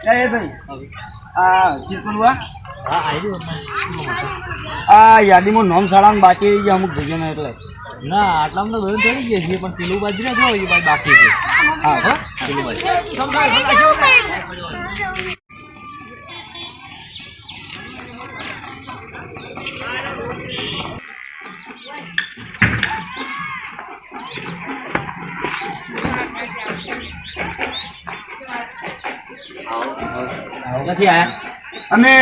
એ ભાઈ. આ ચીકુલવા હા આ યાદીમાં નામ શાળામાં બાકી રહી ગયા અમુક ભજન એટલે. ના આટલામાં તો બધું થઈ ગયા છે પણ પેલું બાજુ ને જો એ બાજુ બાકી છે. હા હો. પેલું બાજુ. નથી આયા? અમે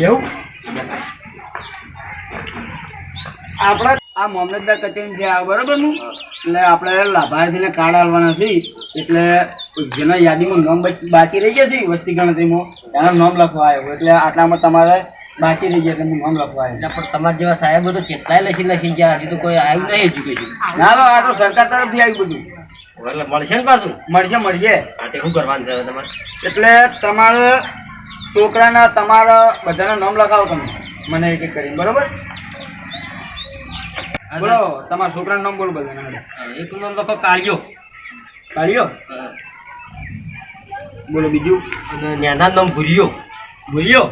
એવું આપણે આ મામલતદાર કચેરી છે આ બરોબરનું? એટલે આપણે લાભાર્થીને કાર્ડ આવવાના છે એટલે જેના યાદીમાં નામ બચ- બાકી રહી ગયા છે વસ્તી ગણતરીમાં. એના નામ લખવા આવ્યો એટલે આટલામાં તમારે બાકી રહી ગયા એટલે નામ લખવા આવ્યો. એટલે પણ તમારા જેવા સાહેબો તો કેટલાય લસી લસી ગયા હજી તો કોઈ આવ્યું નહીં એજ્યુકેશન. ના આ તો સરકાર તરફથી આવ્યું બધું. એટલે મળશે ને પાછું? મળશે મળશે. હા તે શું કરવાનું છે હવે તમારે? એટલે તમારે છોકરાના તમારા બધાના નામ લખાવો તમે. મને એક એક કરીને બરોબર? બોલો તમારા છોકરાનું નામ બોલો બધાના એક નામ લખો કાળિયો. કાળિયો? બોલો બીજું. અને ન્યાના નામ ભૂરિયો. ભૂલ્યો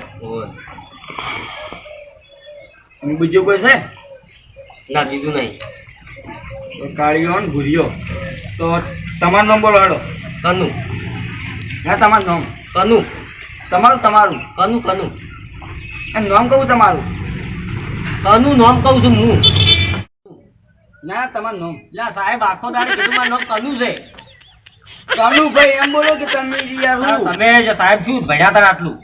અને બીજું કોઈ છે? ના બીજું નહીં. તો કાળિયો ને તો તમારો નામ બોલો હેડો કનુ. હા તમારું નામ. કનુ. તમારું તમારું. કનુ કનુ. એમ નામ કહું તમારું? કનુ નામ કહું છું હું. ના તમારું નામ. એટલે સાહેબ આખો દાડે કીધું મારું નામ કનુ છે. કાનુભાઈ એમ બોલો કે તમે તમે સાહેબ શું ભણ્યા તાર આટલું?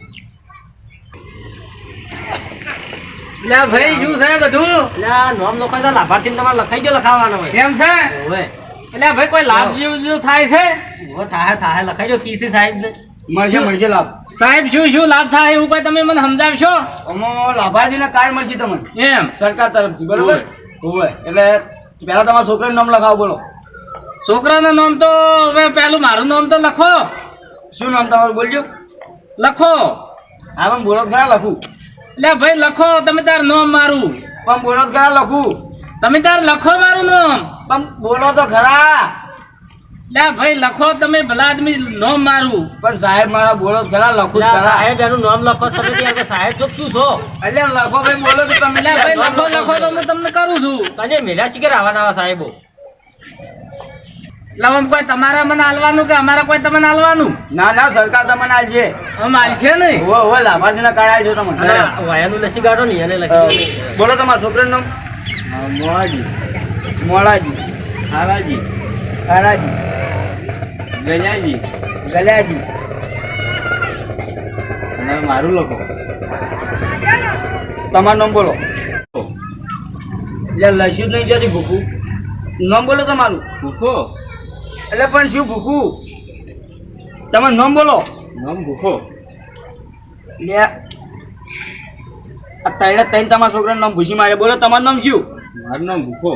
લે ભાઈ શું છે બધું? લા નોમ લખાય છે લાભાર્થી તમારે લખાઈ દો લખાવવાનો હોય. એમ છે? ઓવે. એટલે ભાઈ કોઈ લાભ જેવું જેવું થાય છે? ઓ થાય થાય લખાઈ દો કીસી સાહેબ ને મળશે મળશે લાભ. સાહેબ શું શું લાભ થાય એવું કોઈ તમે મને સમજાવશો? લાભાર્થી લાભાર્થીને કાર્ડ મળશે તમને. એમ. સરકાર તરફથી બરોબર? હોય એટલે પહેલા તમારા છોકરાનું નામ લખાવો બોલો. છોકરાનું નામ તો હવે પેલું મારું નામ તો લખો. શું નામ તમારું બોલજો. લખો. હા પણ બોલો ખરા લખું. એટલે ભાઈ લખો તમે તાર નામ મારું. પણ બોલો તો ખરા લખું. તમે તાર લખો મારું નામ. પણ બોલો તો ખરા. એટલે ભાઈ લખો તમે ભલા આદમી નામ મારું. પણ સાહેબ મારા બોલો તો ખરા લખું સાહેબ એનું નામ લખો તમે ત્યાં સાહેબ છો શું છો? એટલે લખો ભાઈ બોલો તો તમે. ભાઈ લખો લખો તો હું તમને કરું છું. તને મેલા શીખે આવવાના આવા સાહેબો. એટલે કોઈ તમારા મને આલવાનું કે અમારા કોઈ તમને આલવાનું ના ના સરકાર તમને આલશે આમ હાલશે નહીં? હોવે હોવે લાભાર્થીના કાર્ડ આલજો અને તમને વાયાનું લસી કાઢો ને એને લખી બોલો તમારા છોકરાનું નામ? મોળાજી મોળાજી હારાજી હારાજી ગજાજી. ગજાજી. અને મારું લખો. તમારું નામ બોલો. એટલે લસ્યું નહીં જતી ભૂખું. નામ બોલો તમારું. ભૂખો? એટલે પણ શું ભૂખું? તમારું નામ બોલો. નામ ભૂખો. લે આ તૈણે ત્રણ તમારા છોકરાનું નામ ભૂસી મારે. બોલો તમારું નામ શું? મારું નામ ભૂખો.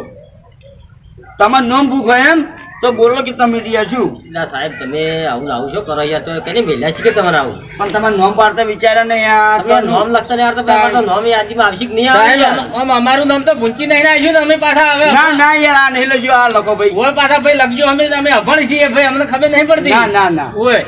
તમારું નામ ભૂખો એમ? તો બોલો કે તમે રહ્યા છું. એટલે સાહેબ તમે આવું લાવું છો કરો યાર તો કને મેલા કે તમારે આવું? પણ તમારે નામ પાડતા વિચારે ને યાર. તમે નામ લખતા યાર તો પેલા તો નામ યાદીમાં આવશે કે નહીં આવે સાહેબ આમ અમારું નામ તો ભૂંચી નહીં આવીશું ને અમે પાછા હવે ના ના યાર આ નહીં લખ્યું આ લખો ભાઈ. ઓય પાછા ભાઈ લખજો અમે અમે અભણ છીએ ભાઈ અમને ખબર નહીં પડતી. ના ના ના. ઓય.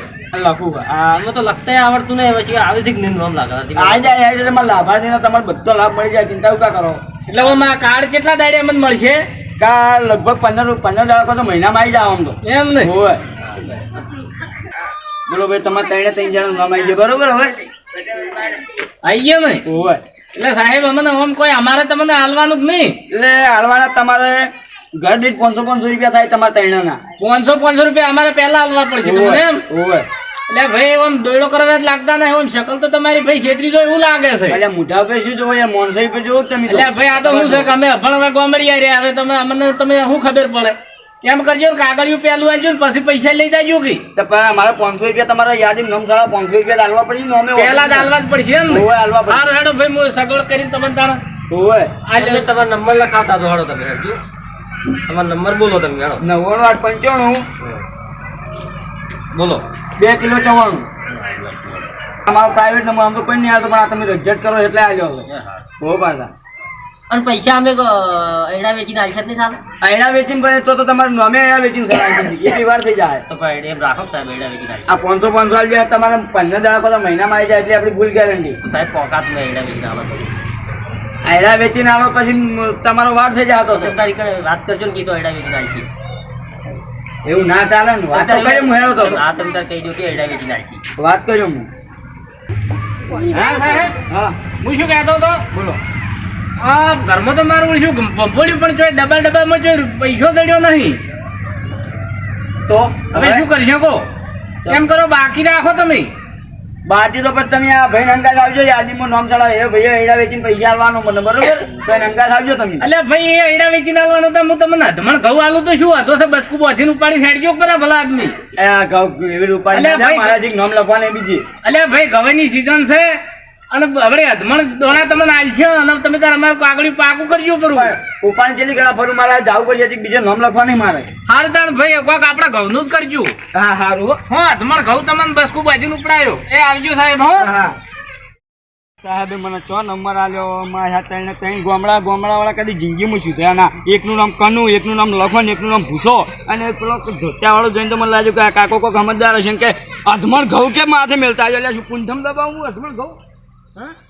લખું આ આમાં તો લખતાય આવડતું નહીં પછી આવે છે કે નહીં નામ લાગે આ જાય આ જાય તમારા લાભાર્થીને તમારે બધો લાભ મળી જાય ચિંતા ઉકા કરો. એટલે મારા કાર્ડ કેટલા દાડે અમને મળશે? કા લગભગ પંદર પંદર દાડા તો મહિનામાં આવી જાવ આમ તો. એમ નહીં. હોય. બોલો ભાઈ તમારે ત્રણે ત્રણ જણા નામ આવી જાય બરોબર હવે? આવી ગયો ને હોય. એટલે સાહેબ અમને આમ કોઈ અમારે તમને હાલવાનું જ નહીં. એટલે હાલવાના તમારે ઘર દીઠ પાંચસો પાંચસો રૂપિયા થાય તમારે ત્રણેના પાંચસો પાંચસો રૂપિયા અમારે પહેલા હાલવા પડશે એમ? હોય. એટલે ભાઈ એમ દોડો કરવા જ લાગતા નહીં એમ શકલ તો તમારી ભાઈ છેતરી જો એવું લાગે છે. એટલે મોઢા પે શું જોવો યાર મોનસાઈ પે જોવો તમે એટલે ભાઈ આ તો શું છે કે અમે અભણ ગોમડિયા રહ્યા હવે તમે અમને તમે શું ખબર પડે? એમ કરજો કાગળિયું પેલું આવજો ને પછી પૈસા લઈ જાજો કે? અમારે પાંચસો રૂપિયા તમારા યાદી નમ સાડા પાંચસો રૂપિયા હાલવા પડી ને અમે પહેલા જ હાલવા જ પડશે એમ ને? હાલવા પડશે. હેડો ભાઈ હું સગવડ કરીને તમને તાણ હોય આ તમારો નંબર લખાવતા તો હળો તમે હેડજો. તમારો નંબર બોલો તમે હેડો. નવ્વાણું આઠ પંચાણું. બોલો. બે કિલો ચવાણું. અમારો પ્રાઇવેટ નંબર આમ તો કોઈ નહીં આવતો પણ આ તમે રજત કરો એટલે આવ્યો હવે. બહુ પાછા. અને પૈસા અમે એડા વેચીને આલશે જ નહીં સાહેબ? એડા વેચીને પડે તો તો તમારું નોમે એડા વેચીને સાહેબ એટલી વાર થઈ જાય. તો એમ રાખો સાહેબ એડા વેચીને આ પાંચસો પાંચસો રૂપિયા તમારે પંદર દાડા પછી મહિનામાં આવી જાય એટલે આપણી ભૂલ ગેરંટી. સાહેબ પોકાત મેં એડા વેચીને આવે એડા વેચીને આવો પછી તમારો વાર થઈ જાય તો તમે તારી વાત કરજો ને કીધો એડા વેચીને આલશે એવું ના ચાલે ને વાત કરી હું હેરો તો આ તમે તાર કહી દો કે એડા વેચીને આલશે વાત કર્યો હું. હા સાહેબ? હા. હું શું કહેતો હતો? બોલો. આ ઘરમાં તો મારું શું ભંભોળ્યું પણ ચોય ડબલ ડબ્બામાં ચોય પૈસો દડ્યો નહીં. તો હવે શું કરી શકો? એમ કરો બાકી રાખો તમે. બાકી તો પછી તમે આ ભાઈ અંગાજ આવજો યાદીમાં નામ ચડાવે. એ ભાઈ હેડા વેચીને પૈસા આલવાનો મને બરોબર? તો એને અંગાજ આવજો તમે. એટલે ભાઈ એ હેડા વેચીને આલવાનો તો હું તમને ધમણ ઘઉં આલું તો શું હતો છે? બસકુ બોધીને ઉપાડી ફેડજો પેલા ભલા આદમી. એ ઘઉં એવી ઉપાડી મારા જીક નામ લખવાને બીજી. એટલે ભાઈ ગવાની સીઝન છે. અને હવે અધમણ દોણા તમને આલશે અને તમે તાર અમારે કાગળી પાકું કરજો પરું ઉપાડી ચેલી ગળા ફરું મારે જાવું પડશે બીજે નામ લખવાની મારે. હારું તાણ ભાઈ કોક આપણા ઘઉંનું જ કરજો. હા હારું હો. અધમણ ઘઉં તમને બસકુ બાજુ ઉપડાયો. એ આવજો સાહેબ હો. સાહેબે મને ચો નંબર આલ્યો મારા ત્રણ ત્રણ ગોમડા ગોમડા વાળા કદી જિંદગીમાં સુધર્યા ના એકનું નામ કનુ એકનું નામ લખન એકનું નામ ભૂસો. અને પેલો ધોત્યા વાળો જોઈને તો મને લાગ્યું કે આ કાકો કોઈ સમજદાર હશે કે અધમણ ઘઉં કેમ માથે મેળતા આવ્યો? એટલે શું પૂંથમ દબાવું? અધમણ ઘઉં હા